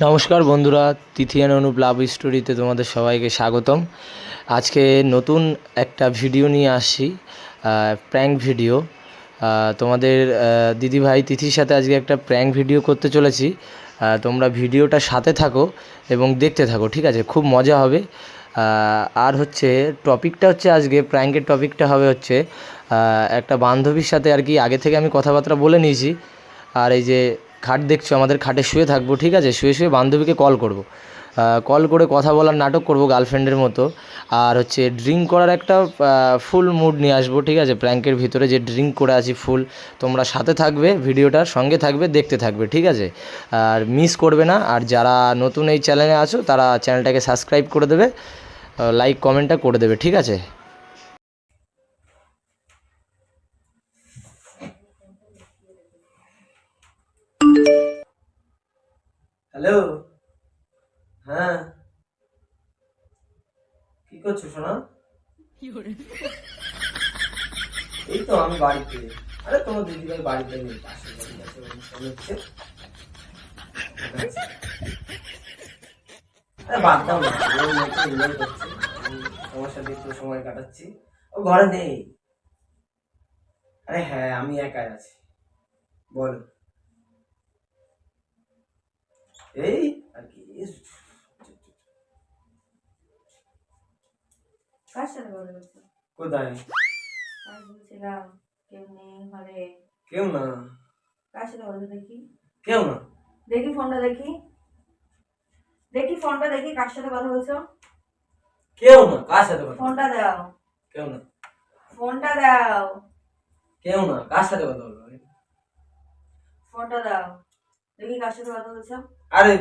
নমস্কার বন্ধুরা তিথিয়ান অনুপ লাভ স্টোরিতে তোমাদের সবাইকে স্বাগতম। আজকে নতুন একটা ভিডিও নিয়ে আসছি প্র্যাঙ্ক ভিডিও তোমাদের দিদিভাই তিথির সাথে আজকে একটা প্র্যাঙ্ক ভিডিও করতে চলেছি। তোমরা ভিডিওটা সাথে থাকো এবং দেখতে থাকো, ঠিক আছে? খুব মজা হবে। আর হচ্ছে টপিকটা হচ্ছে আজকে প্র্যাঙ্কের টপিকটা হবে হচ্ছে একটা বান্ধবীর সাথে আর কি আগে থেকে আমি কথাবার্তা বলে নিয়েছি। আর এই যে খাট দেখছ, আমাদের খাটে শুয়ে থাকব, ঠিক আছে? শুয়ে শুয়ে বান্ধবীকে কল করব। কল করে কথা বলার নাটক করব গার্লফ্রেন্ডের মতো। আর হচ্ছে ড্রিঙ্ক করার একটা ফুল মুড নিয়ে আসব, ঠিক আছে? প্র্যাঙ্কের ভিতরে যে ড্রিঙ্ক করে আছি ফুল তোমরা সাথে থাকবে ভিডিওটার সঙ্গে থাকবে, দেখতে থাকবে, ঠিক আছে? আর মিস করবে না, আর যারা নতুন এই চ্যানেলে আছো, তারা চ্যানেলটাকে সাবস্ক্রাইব করে দেবে লাইক কমেন্টটা করে দেবে, ঠিক আছে? হ্যালো হ্যাঁ। কি করছ, সোনা? এই তো আমি বাড়িতে। আরে, তোমার দিদিভাই বাড়িতে নেই। আরে, বাদ দাও না। তোমার সাথে একটু সময় কাটাচ্ছি। ও ঘরে নেই। আরে হ্যাঁ আমি একাই আছি। বলো। এই আর কি কার সাথে কথা বলছো? কোথায়? আমি বলছিলাম কেউ নেই ঘরে। কেউ না। কার সাথে বলছো দেখি? কেউ না। দেখি ফোনটা দেখি। দেখি ফোনটা দেখি কার সাথে কথা বলছো? কেউ না কার সাথে কথা ফোনটা দাও। কেউ না। ফোনটা দাও। কেউ না কার সাথে কথা বলব? ফোনটা দাও। কার সাথে কথা বলছো আরে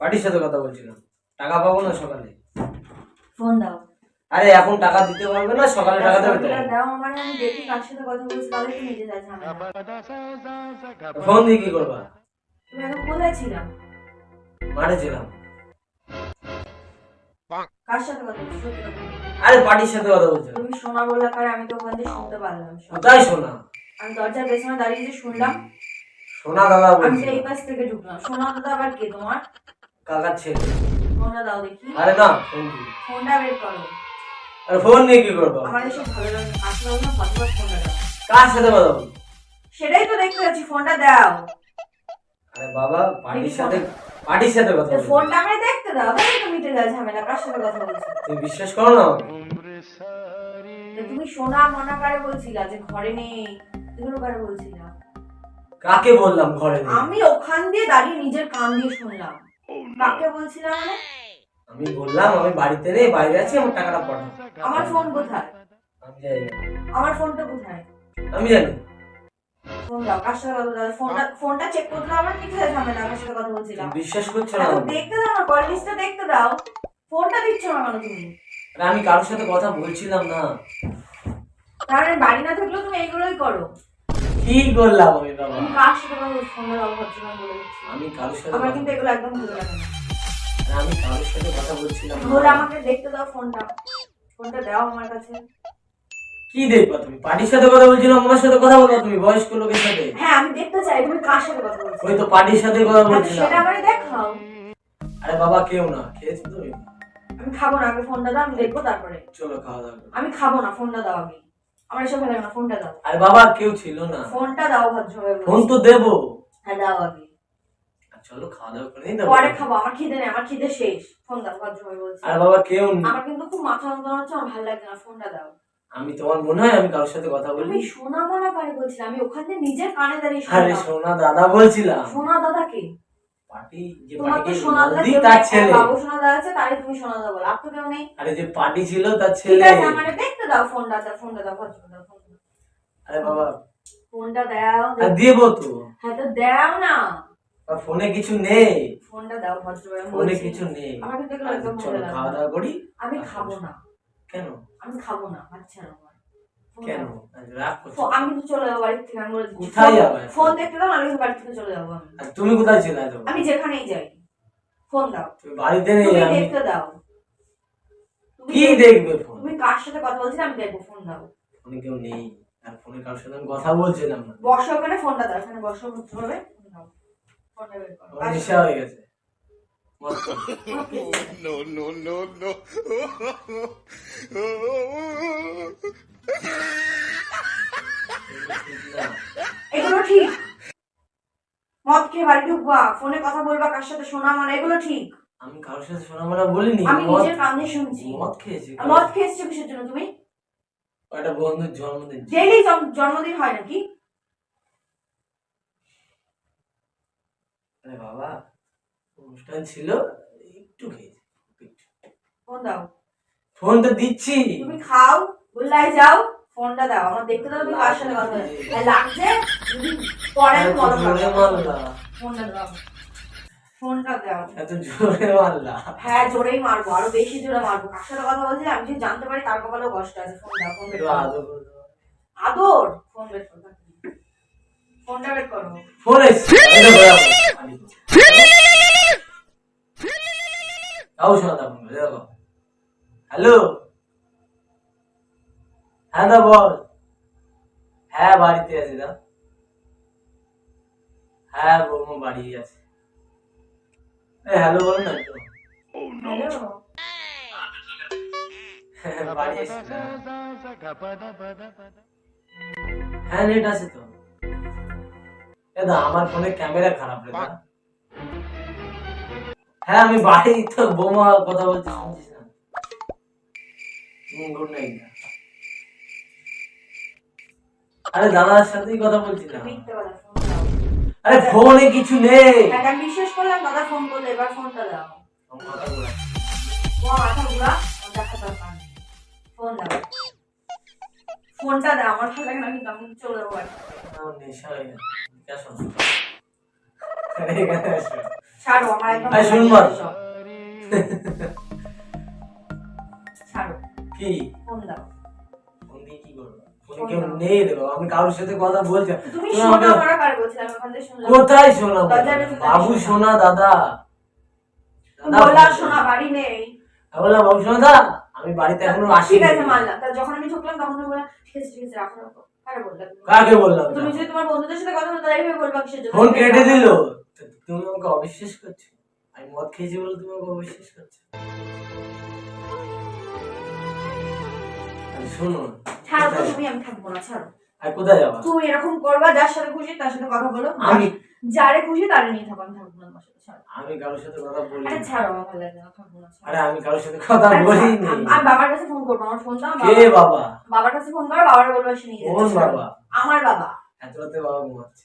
পার্টির সাথে কথা বলছিলাম। টাকা পাবো না সকালে? ফোন দাও। আরে এখন টাকা দিতে পারবে না সকালে টাকা দেবে তো দাও মানে আমি দেখি কার সাথে কথা বলছো তাহলে তুমি নিজে যাচ্ছে ঝামেলা ফোন দিয়ে কি করবা? তুমি এখন কোথায় ছিলাম? মাঠে ছিলাম। কার সাথে কথা বলছো। আরে পার্টির সাথে কথা বলছিলাম তুমি শোনা বললে কারে আমি তো ওখান থেকে শুনতে পারলাম। কোথায় শোনা আমি দরজার পেছনে দাঁড়িয়ে শুনলাম সোনা দাদা আমি এই পাশ থেকে ঢুকলাম। সোনা দাদা আবার কে তোমার? কাকার ছেলে। ফোনটা দাও দেখি। আরে না ফোন কি ফোনটা বের করো। আরে ফোন নিয়ে কি করব? আমার এসব ভালো লাগে আসলে না ফটোফট ফোনটা দাও। কার সাথে কথা বলব? সেটাই তো দেখতে যাচ্ছি ফোনটা দাও। আরে বাবা পার্টির সাথে পার্টির সাথে কথা তো ফোনটা আমায় দেখতে দাও। তাহলে তো মিটে যায় ঝামেলা কার সাথে কথা বলছো? তুমি বিশ্বাস করো না তুমি সোনা মনা কারে বলছিলা যে ঘরে নেই? এগুলো কারে বলছিলা? কাকে বললাম ঘরে নেই? আমি ওখান দিয়ে দাঁড়িয়ে নিজের কান দিয়ে শুনলাম। কাকে বলছিলাম মানে আমি বললাম আমি বাড়িতে নেই বাইরে আছি আমার টাকাটা পাঠাও। আমার ফোন কোথায়? আমি জানি না। আমার ফোনটা কোথায়? আমি জানি। ফোন দাও কার সাথে কথা বলছো ফোনটা ফোনটা চেক করতে দাও আমার ঝামেলা কার সাথে কথা বলছিলাম। তুমি বিশ্বাস করছ না তো আমাকে? দেখতে দাও না কল লিস্টটা দেখতে দাও। ফোনটা দিচ্ছ না কেন তুমি? আরে আমি কারোর সাথে কথা বলছিলাম না। তাহলে বাড়ি না থাকলেও তুমি এইগুলোই করো। কি করলাম আমি বাবা কার সাথে দাও না বলে দিচ্ছি আমি কারোর সাথে আমার কিন্তু এগুলো একদম ভালো লাগে না। আরে আমি কারোর সাথে কথা বলছিলাম। তাহলে আমাকে দেখতে দাও ফোনটা। ফোনটা দাও আমার কাছে। কি দেখবা তুমি? পার্টির সাথে কথা বলছিলাম আমার সাথে কথা বলবা তুমি বয়স্ক লোকের সাথে? হ্যাঁ আমি দেখতে চাই তুমি কার সাথে কথা বলছো ওই তো পার্টির সাথে কথা হ্যাঁ, তো সেটা আমারে দেখাও। আরে বাবা কেউ না। খেয়েছো তুমি? আমি খাব না আগে ফোনটা দাও আমি দেখব তারপরে। চলো খাওয়া দাওয়া আমি খাব না ফোনটা দাও আগে। আমার এসব ভালো লাগে না ফোনটা দাও। আরে বাবা কেউ ছিল না। ফোনটা দাও ভদ্রভাবে ফোন তো দেবো। হ্যাঁ দাও আগে। চলো খাওয়া দাওয়া করে পরে খাব আমার খিদে নেই আমার খিদে শেষ। ফোন দাও ভদ্রভাবে বলছি। আরে বাবা কেউ। আমার কিন্তু খুব মাথা যন্ত্রণা হচ্ছে আমার ভালো লাগছে না ফোনটা দাও। আমি তোমার মনে হয় আমি কারোর সাথে কথা বলি? সোনা মনা কারে বলছিলে আমি ওখান নিজের কানে দাঁড়িয়ে আরে সোনা দাদা বলছিলাম। সোনা দাদাকে পার্টি যে পার্টি সোনা দাদা নদী কেউ তার ছেলে। বাবু সোনা আছে তারই তুমি সোনা বলো। আর তো কেউ নেই। আরে যে পার্টি ছিল তার ঠিক আছে আমার দেখতে দাও ফোনটা দাও ফোনটা দাও ভদ্র দাও ফোনটা আরে বাবা। ফোনটা দাও আর দেবো তো। হ্যাঁ তো দাও না। ফোনে কিছু নেই। ফোনটা দাও ফোনে কিছু নেই। আচ্ছা, একদম চলো খাওয়া দাওয়া করি। আমি খাব না। কেন? আমি খাব না আচ্ছা কেন? করছ ফো- আমি কিন্তু চলে যাব বাড়ি থেকে আমি কোথায় ফোন- যাবে? ফোন দেখতে দাও আমি বাড়ি থেকে চলে যাব আর তুমি কোথায় ছিলে এত আমি যেখানেই যাই। ফোন দাও। তুমি বাড়িতে নেই তুমি দেখতে দাও। কি দেখবে ফোন? তুমি কার সাথে কথা বলছিলে আমি দেখব ফোন দাও। ফোনে কেউ নেই। আর ফোনে কারোর সাথে আমি কথা বলছিলাম না। বসো ওখানে ফোনটা দাও এখানে বসো ফোন ফোনটা বের করো। আমার নেশা হয়ে গেছে মদ খেয়েছি। এগুলো ঠিক? মদ খেয়ে বাড়ি ঢুকবা ফোনে কথা বলবা কার সাথে শোনা মানে এগুলো ঠিক? আমি কারোর সাথে শোনা মনে বলিনি আমি নিজের কানে শুনছি। মদ খেয়েছি মদ খেয়েছো কিসের জন্য তুমি? একটা বন্ধুর জন্মদিন। ডেইলি জন্মদিন হয় নাকি? আরে বাবা অনুষ্ঠান ছিল একটু খেয়েছি ফোন দাও। ফোন তো দিচ্ছি। তুমি খাও গোল্লায় যাও ফোনটা দাও। আমার দেখতে দাও তুমি কার সাথে কথা। আর লাগছে যদি পরে খাব। মারলা। ফোনটা দাও। ফোনটা দাও। এত জোরে মারলা। হ্যাঁ জোরেই মারবো। আরও বেশি জোরে মারবো। কার সাথে কথা বলছি আমি যদি জানতে পারি তার কপালেও কষ্ট আছে। ফোন দাও ফোন বের করো। আদর করে দাও। আদর? ফোন বের করো। ফোনটা বের করো। ফোন এসছে। দেখো হ্যালো হ্যাঁ দা বল। হ্যাঁ বাড়িতে আছি দা। হ্যাঁ বৌমা বাড়ি আছে। হ্যালো বলো না হ্যাঁ, এসছি না। হ্যাঁ নেট আছে তো। এ দা আমার ফোনে ক্যামেরা খারাপ রে দা। হ্যাঁ আমি বাড়ি তো বৌমা কথা বলছি শুনছিস না। গুড নাইট আরে দাদার সাথেই কথা বলছি না ফোন আরে ফোনে কিছু নেই। আমি বিশ্বাস করলাম দাদা ফোন করলে এবার ফোনটা দাও। ফোন দাও। ফোনটা দাও আমার ভালো লাগে না কিন্তু আমি চলে যাব নেশা হয়ে গেছে। এখানে এসো। ছাড়ো আমার একদম। ছাড়ো। কি? ফোন দাও। ফোন দিয়ে কি করব? ফোন কেউ নেই দেখো আমি কারোর সাথে কথা বলছি তুমি তুমি শোনা আমাকে- কার বলছিলাম ওখান থেকে শুনলাম। কোথায় শোনা বাবু শোনা। শোনা দাদা। তুমি দাদা বললা ফোন শোনা বাড়ি নেই। বললাম বাবু শোনা দা আমি বাড়িতে এখনও আসি ঠিক আছে মানলাম তা যখন আমি ঢুকলাম তখন তুমি বললা ঠিক আছে ঠিক আছে রাখো রাখো। কারে বললা তুমি? কাকে বললাম? তুমি যদি তোমার বন্ধুদের সাথে কথা বলো তাহলে এইভাবে বলবা কিসের জন্য। ফোন কেটে দিল। তুমি আমাকে অবিশ্বাস করছ? আমি মদ খেয়েছি বলে তুমি আমাকে অবিশ্বাস করছ? শোনো ছাড়ো তো তুমি আমি থাকব না ছাড়ো। আর কোথায় যাবা? তুমি এরকম করবা যার সাথে খুশি তার সাথে কথা বলো। আমি যারে খুশি তারে নিয়ে থাকো আমি থাকব না তোমার সাথে ছাড়ো। আমি কারোর সাথে কথা বলি আরে ছাড়ো আমার ভালো লাগে না থাকব না আরে আমি কারোর সাথে কথা বলি ছাড়ো, আমি- আমি বাবার কাছে ফোন করব আমার ফোন দাও কে বাবা- বাবা? বাবার কাছে ফোন করো বাবার বলব এসে নিয়ে যেতে, কোন বাবা? আমার বাবা। এত রাতে বাবা ঘুমাচ্ছে।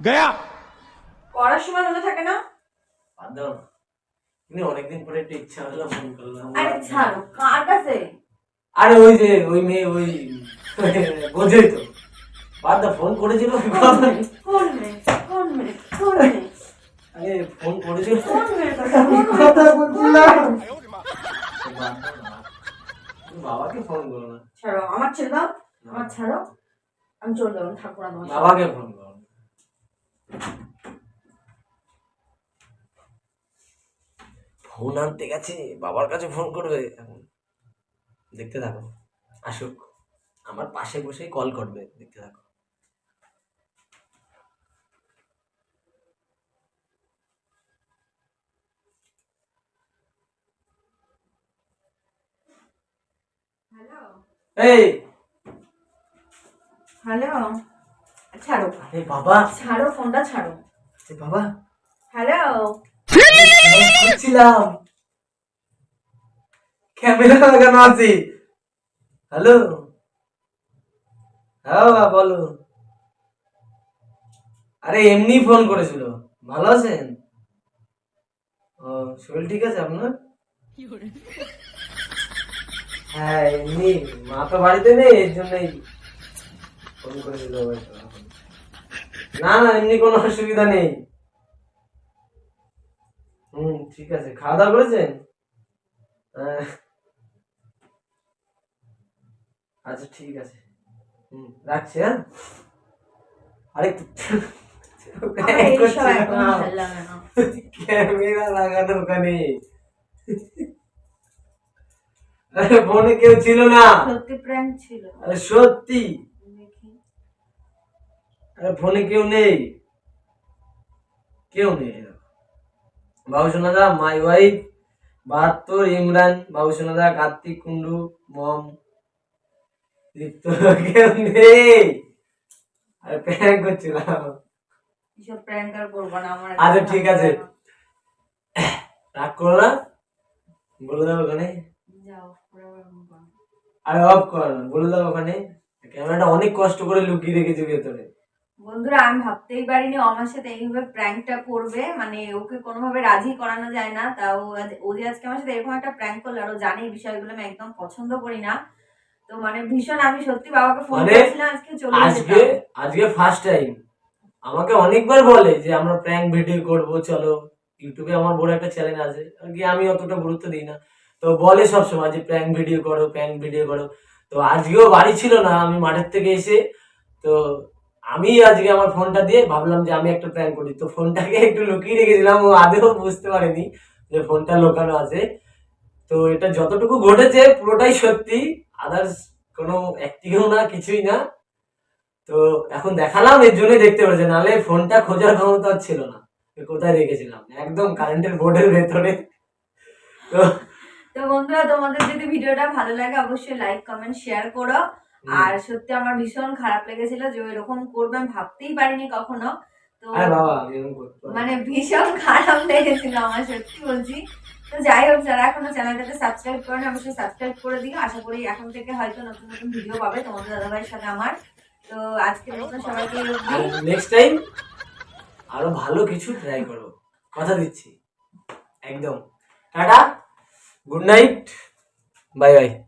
গয়া। পড়ার সময় মনে থাকে না? আদম কিন্তু অনেকদিন পরে একটা ইচ্ছা হলো মন করলাম। আরে ছাড়ো কার কাছে? আরে ওই যে ওই মেয়ে ওই বোঝে তো। বাদ ফোন করেছিল। কোন মেয়ে কোন মেয়ে কোন মেয়ে? আরে ফোন করেছিল। কোন মেয়ে কথা? বলছিলাম। বাবাকে ফোন করো না। ছাড়ো আমার ছেড়ে দাও। আমার ছাড়ো। আমি চলে যাব ঠাকুর বাবাকে ফোন করো ফোন আনতে গেছে বাবার কাছে ফোন করবে। এখন দেখতে থাকো আসুক। আমার পাশে বসেই কল করবে দেখতে থাকো। হ্যালো এই! হ্যালো ছাড়ো। আরে বাবা। ছাড়ো ফোনটা ছাড়ো। আরে বাবা। হ্যালো করছিলাম ক্যামেরা লাগানো আছে। হ্যালো হ্যাঁ বলো। আরে এমনি ফোন করেছিল। ভালো আছেন? ও শরীর ঠিক আছে আপনার? হ্যাঁ এমনি। মা তো বাড়িতে নেই এর জন্যই ফোন করেছিল। না না এমনি কোনো অসুবিধা নেই। হুম ঠিক আছে। খাওয়া দাওয়া করেছেন? আচ্ছা ঠিক আছে। হুম রাখছি হ্যাঁ? আরেকটু। না। ক্যামেরা লাগানো ওখানে। আরে ফোনে কেউ ছিল না। সত্যি প্র্যাঙ্ক ছিল। সত্যি। আরে ফোনে কেউ নেই। কেউ নেই। বাবু সোনাদা মাই ওয়াইফ বাহাত্তর ইমরান বাবু সোনাদা কার্তিক কুন্ডু মম লিপ্ত কেউ নেই। আরে প্র্যাঙ্ক করছিলাম। আচ্ছা, ঠিক আছে। রাগ করো না। বলে দাও ওখানে। আরে অফ করো বলে দাও ওখানে। ক্যামেরাটা অনেক কষ্ট করে লুকিয়ে রেখেছি ভেতরে। বন্ধুরা আমি ভাবতেই পারিনি আমার সাথে এইভাবে প্র্যাঙ্কটা করবে। মানে ওকে কোনোভাবে রাজি করানো যায় না। তা ও যে আজকে আমার সাথে এরকম একটা প্র্যাঙ্ক করল আর ও জানে এই বিষয়গুলো আমি একদম পছন্দ করি না। তো মানে ভীষণ আমি সত্যি বাবাকে ফোন মানে করেছিলাম আজকে চলে আজকে আজকে ফার্স্ট টাইম আমাকে অনেকবার বলে যে আমরা প্র্যাঙ্ক ভিডিও করব চলো। ইউটিউবে আমার বড় একটা চ্যানেল আছে। আর কি আমি অতটা গুরুত্ব দিই না। তো বলে সব সময় যে প্র্যাঙ্ক ভিডিও করো প্র্যাঙ্ক ভিডিও করো। তো আজকেও বাড়ি ছিল না আমি মাঠের থেকে এসে তো আমি আজকে আমার ফোনটা দিয়ে ভাবলাম যে আমি একটা প্ল্যান করি। তো ফোনটাকে একটু লুকিয়ে রেখেছিলাম, ও আদেও বুঝতে পারেনি যে ফোনটা লোকানো আছে। তো এটা যতটুকু ঘটেছে পুরোটাই সত্যি আদার্স কোনো অ্যাক্টিংও না, কিছুই না। তো এখন দেখালাম, এর জন্যই দেখতে পেরেছে, নাহলে ফোনটা খোঁজার ক্ষমতা ছিল না। কোথায় রেখেছিলাম? একদম কারেন্টের বোর্ডের ভেতরে। তো তো বন্ধুরা, তোমাদের যদি ভিডিওটা ভালো লাগে, অবশ্যই লাইক কমেন্ট শেয়ার করো। আর সত্যি আমার ভীষণ খারাপ লেগেছিল যে এরকম করবে আমি ভাবতেই পারিনি কখনো। তো। মানে ভীষণ খারাপ লেগেছিল আমার সত্যি বলছি। তো যাই হোক যারা এখনও চ্যানেলটাকে সাবস্ক্রাইব করেন অবশ্যই সাবস্ক্রাইব করে দিও। আশা করি এখন থেকে হয়তো নতুন নতুন ভিডিও পাবে তোমাদের দাদাভাইয়ের সাথে আমার। তো আজকে মতো সবাইকে নেক্সট টাইম আরও ভালো কিছু ট্রাই করো। কথা দিচ্ছি। একদম। Tata. Good night. Bye bye.